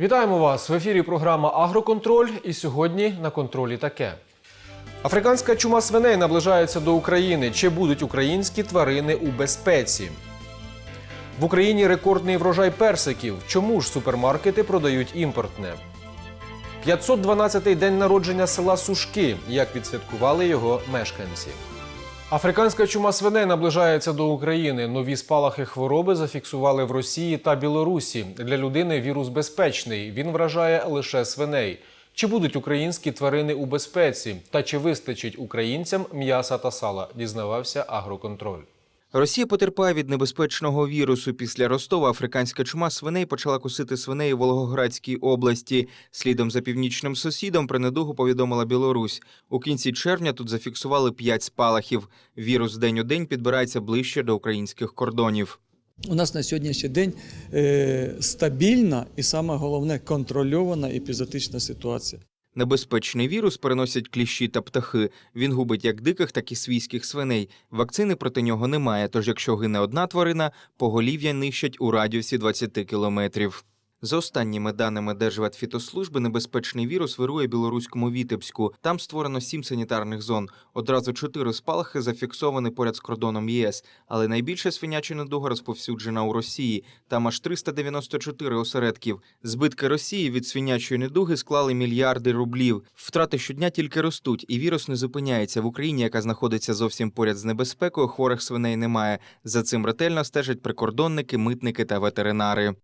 Вітаємо вас в ефірі. Програма Агроконтроль. І сьогодні на контролі таке. Африканська чума свиней наближається до України. Чи будуть українські тварини у безпеці? В Україні рекордний врожай персиків. Чому ж супермаркети продають імпортне? 512-й день народження села Сушки. Як відсвяткували його мешканці? Африканська чума свиней наближається до України. Нові спалахи хвороби зафіксували в Росії та Білорусі. Для людини вірус безпечний. Він вражає лише свиней. Чи будуть українські тварини у безпеці? Та чи вистачить українцям м'яса та сала? Дізнавався Агроконтроль. Росія потерпає від небезпечного вірусу. Після Ростова африканська чума свиней почала кусити свиней у Волгоградській області. Слідом за північним сусідом про недугу повідомила Білорусь. У кінці червня тут зафіксували п'ять спалахів. Вірус день у день підбирається ближче до українських кордонів. У нас на сьогоднішній день е, стабільна і саме головне контрольована епізотична ситуація. Небезпечний вірус переносять кліщі та птахи. Він губить як диких, так і свійських свиней. Вакцини проти нього немає. Тож, якщо гине одна тварина, поголів'я нищать у радіусі 20 кілометрів. За останніми даними Держветфітослужби, небезпечний вірус вирує білоруському Вітебську. Там створено сім санітарних зон. Одразу чотири спалахи зафіксовані поряд з кордоном ЄС. Але найбільше свиняча недуга розповсюджена у Росії. Там аж 394 осередків. Збитки Росії від свинячої недуги склали мільярди рублів. Втрати щодня тільки ростуть, і вірус не зупиняється в Україні, яка знаходиться зовсім поряд з небезпекою. Хворих свиней немає. За цим ретельно стежать прикордонники, митники та ветеринари.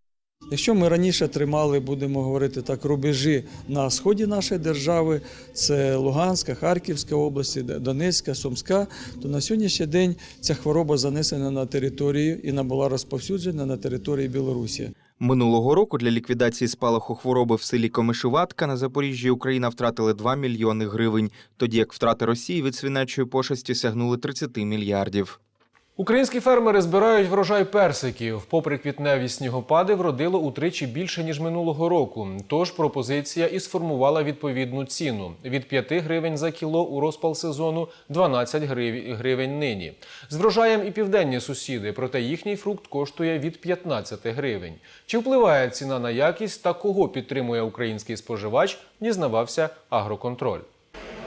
Якщо ми раніше тримали, будемо говорити так, рубежі на сході нашої держави, це Луганська, Харківська області, Донецька, Сумська, то на сьогоднішній день ця хвороба занесена на територію і набула розповсюджена на території Білорусі. Минулого року для ліквідації спалаху хвороби в селі Комишуватка на Запоріжжі Україна втратили 2 мільйони гривень, тоді як втрати Росії від свинячої пошесті сягнули 30 мільярдів. Українські фермери збирають врожай персиків. Попри квітневі снігопади, вродило утричі більше ніж минулого року. Тож пропозиція і сформувала відповідну ціну від 5 гривень за кіло у розпал сезону 12 гривень нині. З врожаєм і південні сусіди, проте їхній фрукт коштує від 15 гривень. Чи впливає ціна на якість та кого підтримує український споживач? Дізнавався Агроконтроль.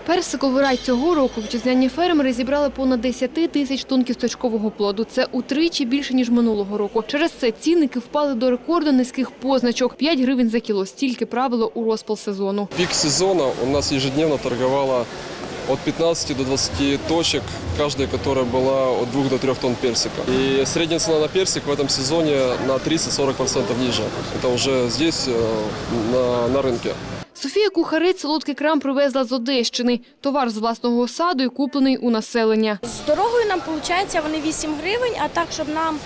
Персиковий рай цього року вітчизняні фермери зібрали понад 10 тисяч тонн кісточкового плоду. Це утричі більше, ніж минулого року. Через це цінники впали до рекорду низьких позначок – 5 гривень за кіло. Стільки правило у розпал сезону. Пик сезона у нас ежедневно торговало от 15 до 20 точек, каждая которая была от 2 до 3 тонн персика. И средняя цена на персик в этом сезоне на 30-40% ниже. Это уже здесь, э, на, на рынке. Софія Кухарець солодкий крам привезла з Одещини. Товар з власного саду і куплений у населення. З дорогою нам виходить вони 8 гривень, а так, щоб нам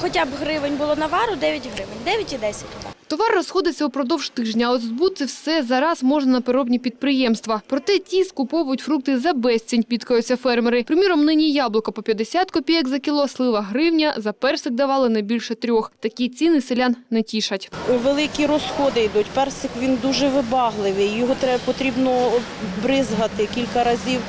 хоча б гривень було навару, 9 гривень, 9 і 10. Товар розходиться упродовж тижня, от збути все зараз можна на переробні підприємства. Проте ті скуповують фрукти за безцінь, підкаються фермери. Приміром, нині яблуко по 50 копійок за кіло, слива гривня, за персик давали не більше трьох. Такі ціни селян не тішать. великі розходи йдуть. Персик він дуже вибагливий. Його треба потрібно бризгати кілька разів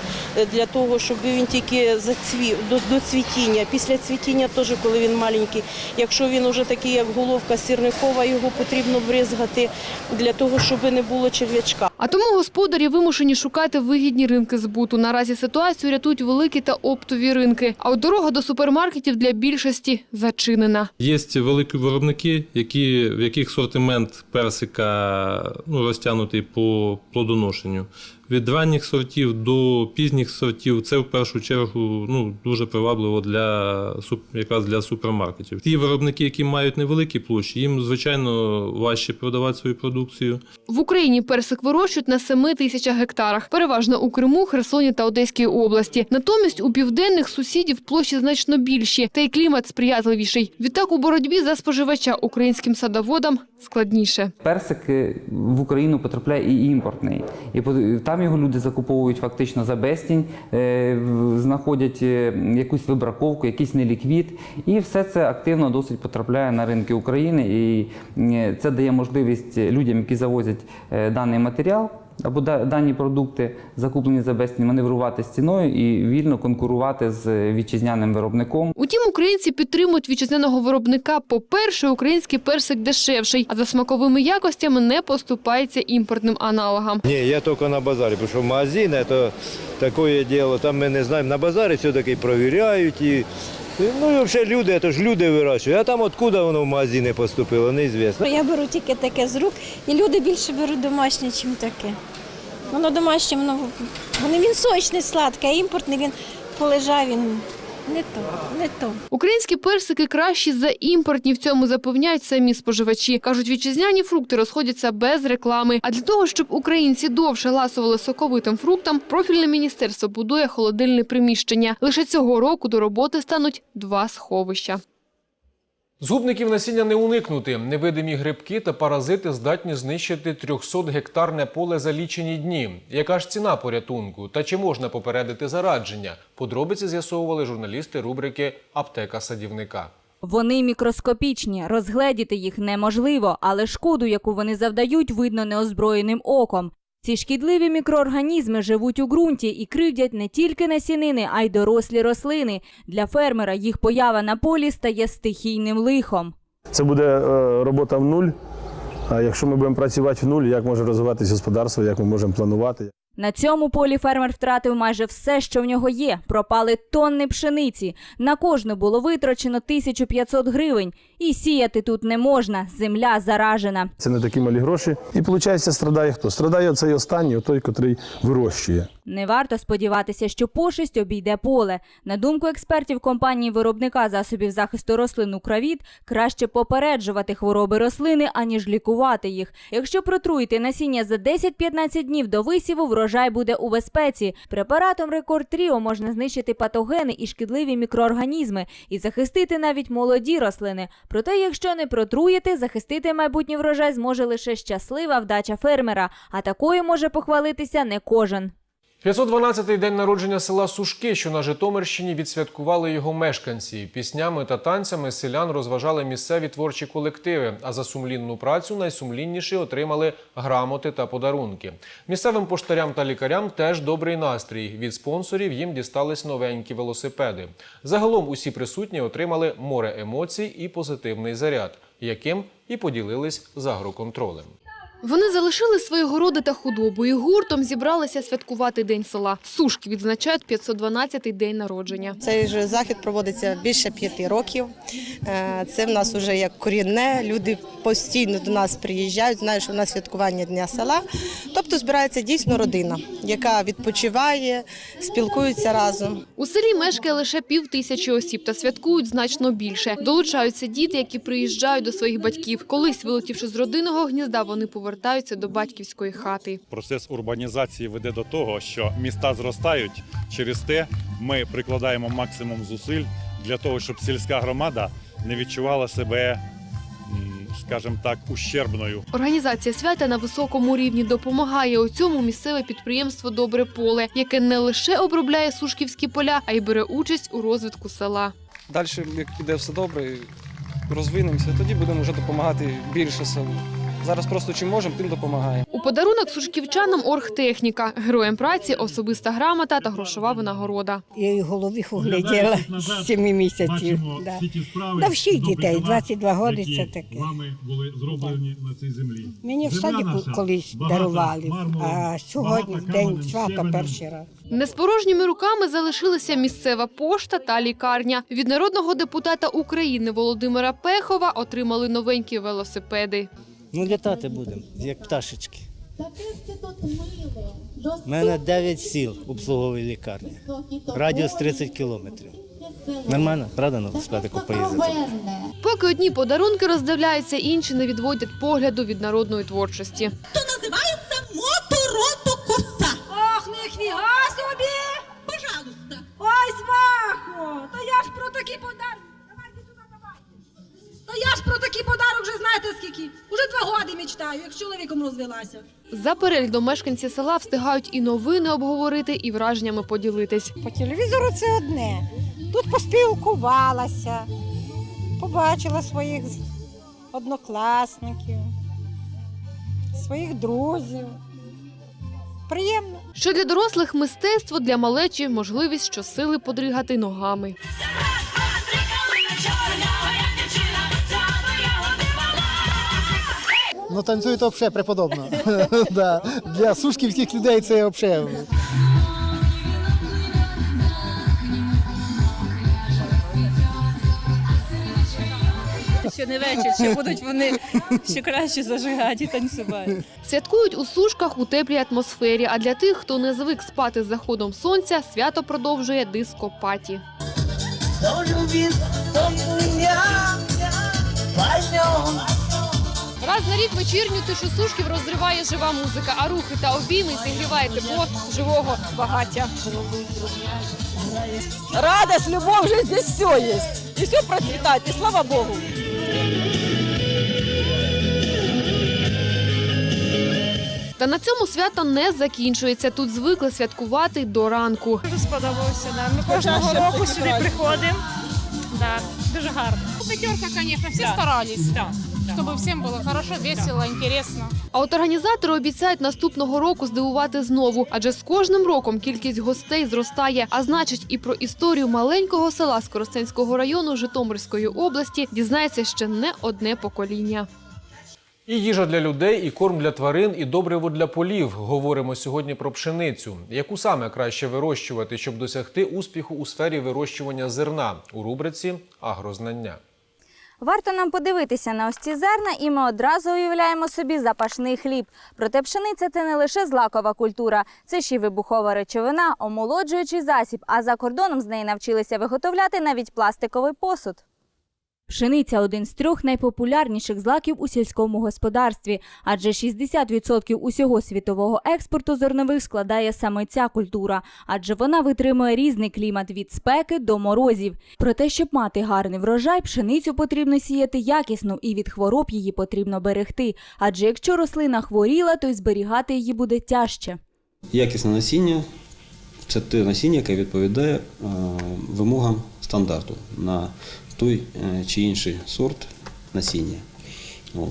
для того, щоб він тільки зацвів до, до цвітіння. Після цвітіння теж, коли він маленький. Якщо він уже такий, як головка сірникова, його потрібно бризгати для того, щоб не було черв'ячка. А тому господарі вимушені шукати вигідні ринки збуту. Наразі ситуацію рятують великі та оптові ринки. А от дорога до супермаркетів для більшості зачинена. Є великі виробники, які, в яких сортимент персика ну, розтягнутий по плодоношенню. Від ранніх сортів до пізніх сортів це в першу чергу ну, дуже привабливо для, якраз для супермаркетів. Ті виробники, які мають невеликі площі, їм, звичайно, важче продавати свою продукцію. В Україні персик вирощують на 7 тисячах гектарах, переважно у Криму, Херсоні та Одеській області. Натомість у південних сусідів площі значно більші, та й клімат сприятливіший. Відтак у боротьбі за споживача українським садоводам складніше. Персик в Україну потрапляє і імпортний. І там його люди закуповують фактично за безцінь, е, знаходять е, якусь вибраковку, якийсь неліквід. І все це активно досить потрапляє на ринки України. І е, це дає можливість людям, які завозять даний матеріал, або дані продукти, закуплені за безцінь, маневрувати з ціною і вільно конкурувати з вітчизняним виробником. Утім, українці підтримують вітчизняного виробника. По-перше, український персик дешевший, а за смаковими якостями не поступається імпортним аналогам. Не, я только на базаре, потому что магазин это такое дело, там мы не знаем, на базаре все-таки проверяют и ну і взагалі люди, це ж люди вирощують, а там откуда воно в магазини поступило, неізвісно. Я беру тільки таке з рук, і люди більше беруть домашнє, ніж таке. Воно домашнє, воно, воно він сочний, сладкий, а імпортний він полежав, він не то, не то. Українські персики кращі за імпортні. В цьому запевняють самі споживачі. кажуть, вітчизняні фрукти розходяться без реклами. А для того, щоб українці довше ласували соковитим фруктам, профільне міністерство будує холодильне приміщення. Лише цього року до роботи стануть два сховища. Згубників насіння не уникнути. Невидимі грибки та паразити здатні знищити 300 гектарне поле за лічені дні. Яка ж ціна порятунку? Та чи можна попередити зарадження? Подробиці з'ясовували журналісти рубрики Аптека садівника. Вони мікроскопічні, розгледіти їх неможливо, але шкоду, яку вони завдають, видно неозброєним оком. Ці шкідливі мікроорганізми живуть у ґрунті і кривдять не тільки насінини, а й дорослі рослини. Для фермера їх поява на полі стає стихійним лихом. Це буде е, робота в нуль. А якщо ми будемо працювати в нуль, як може розвиватися господарство, як ми можемо планувати? На цьому полі фермер втратив майже все, що в нього є. Пропали тонни пшениці. На кожну було витрачено 1500 гривень. І сіяти тут не можна. Земля заражена. Це не такі малі гроші. І виходить, страдає хто? Страдає цей останній, той, котрий вирощує. Не варто сподіватися, що пошесть обійде поле. На думку експертів компанії виробника засобів захисту рослин «Укравіт», краще попереджувати хвороби рослини, аніж лікувати їх. Якщо протруїти насіння за 10-15 днів до висіву, врожай буде у безпеці. Препаратом Рекорд Тріо можна знищити патогени і шкідливі мікроорганізми і захистити навіть молоді рослини. Проте, якщо не протруїти, захистити майбутній врожай зможе лише щаслива вдача фермера, а такою може похвалитися не кожен. 512-й день народження села Сушки, що на Житомирщині відсвяткували його мешканці. Піснями та танцями селян розважали місцеві творчі колективи. А за сумлінну працю найсумлінніші отримали грамоти та подарунки. Місцевим поштарям та лікарям теж добрий настрій. Від спонсорів їм дістались новенькі велосипеди. Загалом усі присутні отримали море емоцій і позитивний заряд, яким і поділились з агроконтролем. Вони залишили свої городи та худобу і гуртом зібралися святкувати День села. Сушки відзначають 512-й день народження. Цей же захід проводиться більше п'яти років. Е, Це в нас вже як корінне. Люди постійно до нас приїжджають, знають, що в нас святкування дня села. Тобто збирається дійсно родина, яка відпочиває, спілкується разом. У селі мешкає лише пів тисячі осіб та святкують значно більше. Долучаються діти, які приїжджають до своїх батьків. Колись, вилетівши з родинного гнізда, вони повертаються до батьківської хати. Процес урбанізації веде до того, що міста зростають. Через те ми прикладаємо максимум зусиль для того, щоб сільська громада не відчувала себе, скажімо так, ущербною. Організація свята на високому рівні допомагає у цьому місцеве підприємство Добре поле, яке не лише обробляє сушківські поля, а й бере участь у розвитку села. Далі, як піде все добре, розвинемося, тоді будемо вже допомагати більше селу. Зараз просто чим можемо, тим допомагаємо. У подарунок сушківчанам оргтехніка, героям праці, особиста грамота та грошова винагорода. Я її головіху гляділа з 7 місяців. Да. Да всіх дітей, 22 роки це таке. були зроблені на цій землі. Мені в садіку колись дарували, а сьогодні день свята перший раз. Не з порожніми руками залишилися місцева пошта та лікарня. Від народного депутата України Володимира Пехова отримали новенькі велосипеди. Ну, літати будемо, як пташечки. У мене 9 сіл обслуговує лікарня. Радіус 30 кілометрів. Нормально, правда, на велосипедику поїздити? Поки одні подарунки роздивляються, інші не відводять погляду від народної творчості. Вже скільки. Уже два роки мечтаю, як з чоловіком розвелася. За переглядом мешканці села встигають і новини обговорити, і враженнями поділитись. По телевізору це одне. Тут поспілкувалася, побачила своїх однокласників, своїх друзів. Приємно. Що для дорослих мистецтво, для малечі можливість щосили подригати ногами. Ну танцюють взагалі преподобно. да. Для сушківських людей це взагалі. Ще не вечір, ще будуть вони ще краще зажигати і танцювати. Святкують у сушках у теплій атмосфері. А для тих, хто не звик спати з заходом сонця, свято продовжує дископаті. Раз на рік вечірню тишу сушків розриває жива музика, а рухи та обійми зігріває тепло живого багаття. Радость, любов, вже здесь все є. І все процвітає, і слава Богу. Та на цьому свято не закінчується. Тут звикли святкувати до ранку. Дуже сподобався. Да. Ми кожного року сюди приходимо. Да. Дуже гарно. Пятерка, конечно, все старались, чтобы всем было хорошо, весело, интересно. А от організатори обіцяють наступного року здивувати знову, адже з кожним роком кількість гостей зростає. А значить, і про історію маленького села Скоростенського району Житомирської області дізнається ще не одне покоління. І їжа для людей, і корм для тварин, і добриво для полів. Говоримо сьогодні про пшеницю. Яку саме краще вирощувати, щоб досягти успіху у сфері вирощування зерна у рубриці Агрознання. Варто нам подивитися на ось ці зерна, і ми одразу уявляємо собі запашний хліб. Проте пшениця це не лише злакова культура, це ще й вибухова речовина, омолоджуючий засіб. А за кордоном з неї навчилися виготовляти навіть пластиковий посуд. Пшениця один з трьох найпопулярніших злаків у сільському господарстві, адже 60% усього світового експорту зернових складає саме ця культура, адже вона витримує різний клімат від спеки до морозів. Проте, щоб мати гарний врожай, пшеницю потрібно сіяти якісно і від хвороб її потрібно берегти. Адже якщо рослина хворіла, то й зберігати її буде тяжче. Якісне насіння це те насіння, яке відповідає е, вимогам стандарту на той е, чи інший сорт насіння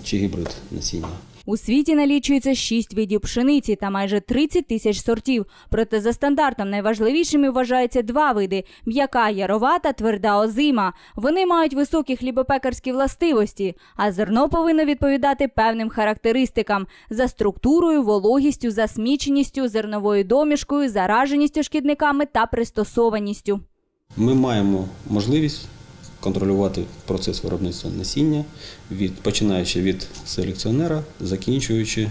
чи гібрид насіння. У світі налічується 6 видів пшениці та майже 30 тисяч сортів. Проте за стандартом найважливішими вважаються два види: м'яка ярова та тверда озима. Вони мають високі хлібопекарські властивості, а зерно повинно відповідати певним характеристикам за структурою, вологістю, засміченістю, зерновою домішкою, зараженістю шкідниками та пристосованістю. Ми маємо можливість контролювати процес виробництва насіння, від, починаючи від селекціонера, закінчуючи е,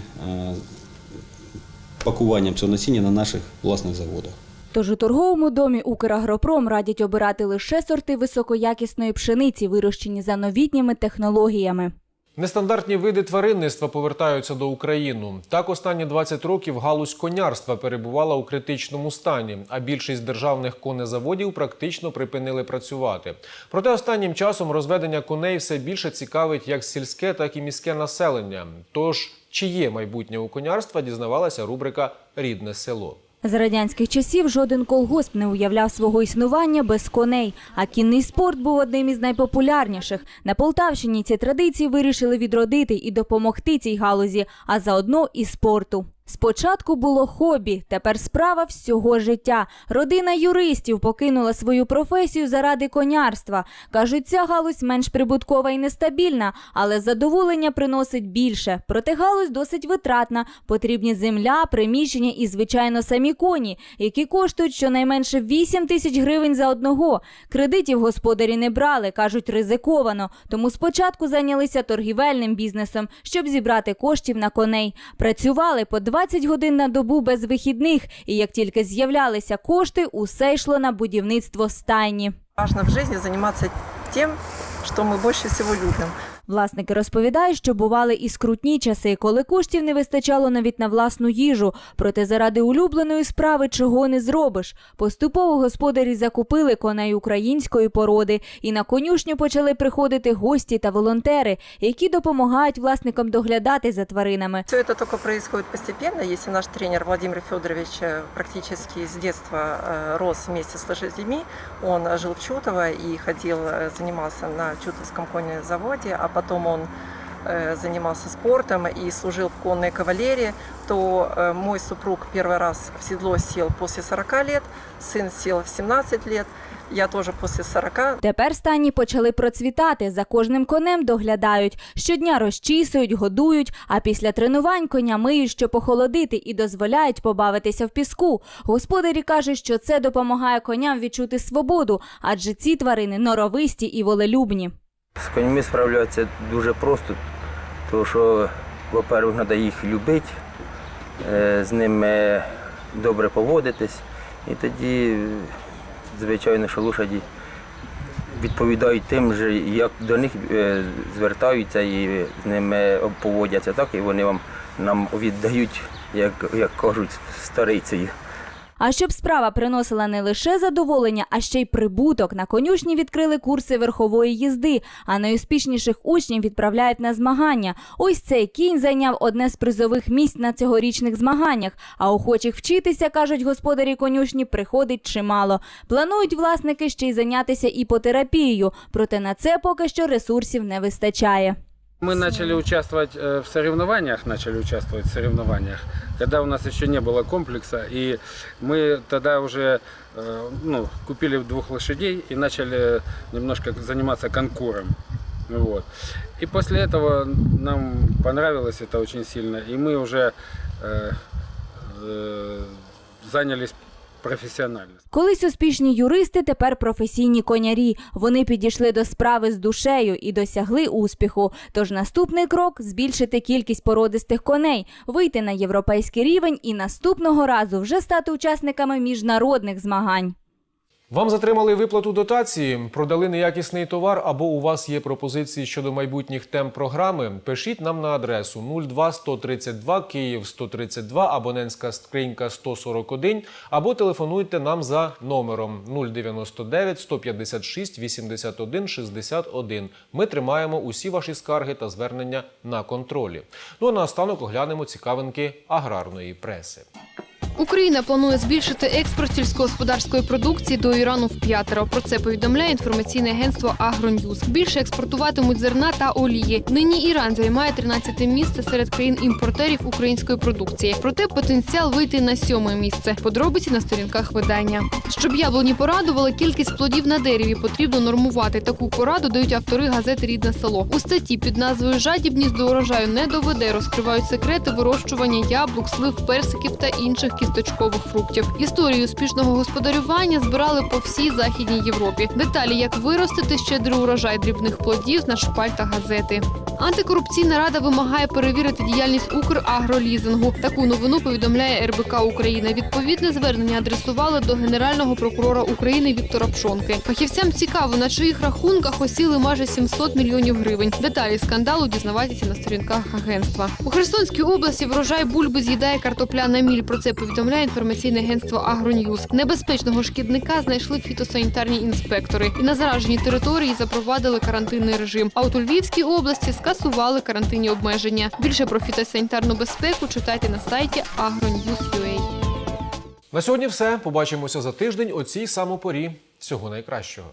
пакуванням цього насіння на наших власних заводах. Тож у торговому домі Украгропром радять обирати лише сорти високоякісної пшениці, вирощені за новітніми технологіями. Нестандартні види тваринництва повертаються до України. Так останні 20 років галузь конярства перебувала у критичному стані, а більшість державних конезаводів практично припинили працювати. Проте останнім часом розведення коней все більше цікавить як сільське, так і міське населення. Тож, чи є майбутнє у конярства, дізнавалася рубрика Рідне село. З радянських часів жоден колгосп не уявляв свого існування без коней, а кінний спорт був одним із найпопулярніших. На Полтавщині ці традиції вирішили відродити і допомогти цій галузі, а заодно і спорту. Спочатку було хобі, тепер справа всього життя. Родина юристів покинула свою професію заради конярства. Кажуть, ця галузь менш прибуткова і нестабільна, але задоволення приносить більше. Проте галузь досить витратна. Потрібні земля, приміщення і, звичайно, самі коні, які коштують щонайменше 8 тисяч гривень за одного. Кредитів господарі не брали, кажуть, ризиковано. Тому спочатку зайнялися торгівельним бізнесом, щоб зібрати коштів на коней. Працювали по 20 годин на добу без вихідних, і як тільки з'являлися кошти, усе йшло на будівництво стайні. Важно в жизни займатися тим, що ми больше всього любим. Власники розповідають, що бували і скрутні часи, коли коштів не вистачало навіть на власну їжу. Проте заради улюбленої справи чого не зробиш. Поступово господарі закупили коней української породи, і на конюшню почали приходити гості та волонтери, які допомагають власникам доглядати за тваринами. Все это только происходит постепенно. Если наш тренер Владимир Федорович э, практически с детства э, рос вместе с лошадьми, он жил в Чутово и ходил, э, занимался на Чутовском конном заводе, а потом он э, занимался спортом и служил в конной кавалерии, то э, мой супруг первый раз в седло сел после 40 лет, сын сел в 17 лет, я тоже после 40. Тепер стайні почали процвітати. За кожним конем доглядають. Щодня розчісують, годують, а після тренувань коня миють, щоб охолодити, і дозволяють побавитися в піску. Господарі кажуть, що це допомагає коням відчути свободу, адже ці тварини норовисті і волелюбні. З коньми справлятися дуже просто, тому що, по-перше, треба їх любити, е, з ними добре поводитись, і тоді, звичайно, що лошаді відповідають тим же, як до них е, звертаються і з ними поводяться, так і вони вам нам віддають, як, як кажуть, старицею. А щоб справа приносила не лише задоволення, а ще й прибуток, на конюшні відкрили курси верхової їзди, а найуспішніших учнів відправляють на змагання. Ось цей кінь зайняв одне з призових місць на цьогорічних змаганнях. А охочих вчитися, кажуть господарі конюшні, приходить чимало. Планують власники ще й зайнятися іпотерапією, проте на це поки що ресурсів не вистачає. Мы начали участвовать э, в соревнованиях, начали участвовать в соревнованиях, когда у нас еще не было комплекса, и мы тогда уже э, ну, купили двух лошадей и начали немножко заниматься конкуром. Вот. И после этого нам понравилось это очень сильно, и мы уже э, занялись профессионально. Колись успішні юристи, тепер професійні конярі. Вони підійшли до справи з душею і досягли успіху. Тож наступний крок збільшити кількість породистих коней, вийти на європейський рівень і наступного разу вже стати учасниками міжнародних змагань. Вам затримали виплату дотації, продали неякісний товар або у вас є пропозиції щодо майбутніх тем програми? Пишіть нам на адресу 02 132 Київ 132, абонентська скринька 141, або телефонуйте нам за номером 099 156 81 61. Ми тримаємо усі ваші скарги та звернення на контролі. Ну а наостанок оглянемо цікавинки аграрної преси. Україна планує збільшити експорт сільськогосподарської продукції до Ірану в п'ятеро. Про це повідомляє інформаційне агентство Агроньюз. Більше експортуватимуть зерна та олії. Нині Іран займає 13 місце серед країн-імпортерів української продукції. Проте потенціал вийти на сьоме місце. Подробиці на сторінках видання. Щоб яблуні порадували, кількість плодів на дереві потрібно нормувати. Таку пораду дають автори газети Рідне село. У статті під назвою Жадібність до урожаю не доведе. Розкривають секрети вирощування яблук, слив, персиків та інших кісточкових фруктів. Історію успішного господарювання збирали по всій західній Європі. Деталі, як виростити щедрий урожай дрібних плодів на шпальтах газети. Антикорупційна рада вимагає перевірити діяльність Украгролізингу. Таку новину повідомляє РБК Україна. Відповідне звернення адресували до генерального прокурора України Віктора Пшонки. Фахівцям цікаво, на чиїх рахунках осіли майже 700 мільйонів гривень. Деталі скандалу дізнавайтеся на сторінках агентства. У Херсонській області врожай бульби з'їдає картопля на міль. Про це повідомляє інформаційне агентство Агроньюз. Небезпечного шкідника знайшли фітосанітарні інспектори і на зараженій території запровадили карантинний режим. А от у Львівській області скасували карантинні обмеження. Більше про фітосанітарну безпеку читайте на сайті agronews.ua. На сьогодні все. Побачимося за тиждень о цій самопорі. Всього найкращого.